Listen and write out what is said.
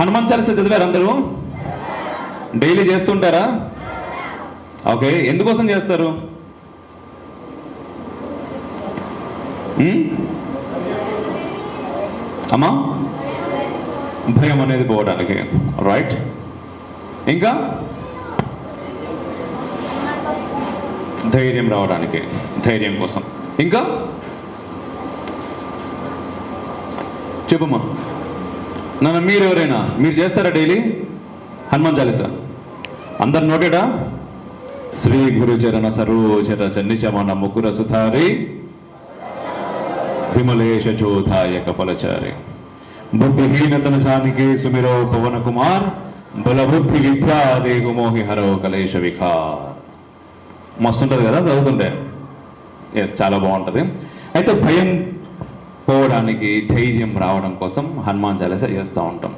హనుమాన్ చాలీస చదివారు అందరూ? డైలీ చేస్తుంటారా? ఓకే ఎందుకోసం చేస్తారు? అమ్మా? భయం అనేది పోవడానికి. రైట్ ఇంకా? ధైర్యం రావడానికి. ధైర్యం కోసం. ఇంకా? చెప్పమ్మా. నన్ను మీరు ఎవరైనా మీరు చేస్తారా డైలీ? హనుమాన్ చాలీసా? అందరు నోటేడా? శ్రీ గురు చరణ సరోచర చన్నిచమన ముగ్గుర సుధారి విమలేశ చోధాయ కపలచారి. బుద్ధిహీనతన జానికే సుమిరో పవన కుమార్ బలబుద్ధి విద్యా దేగుమోహి హరో కలేశ వికార్. మస్తుంటది కదా చదువుతుంటే? ఎస్ చాలా బాగుంటది. అయితే భయం పోవడానికి ధైర్యం రావడం కోసం హనుమాన్ చాలీస చేస్తూ ఉంటాం.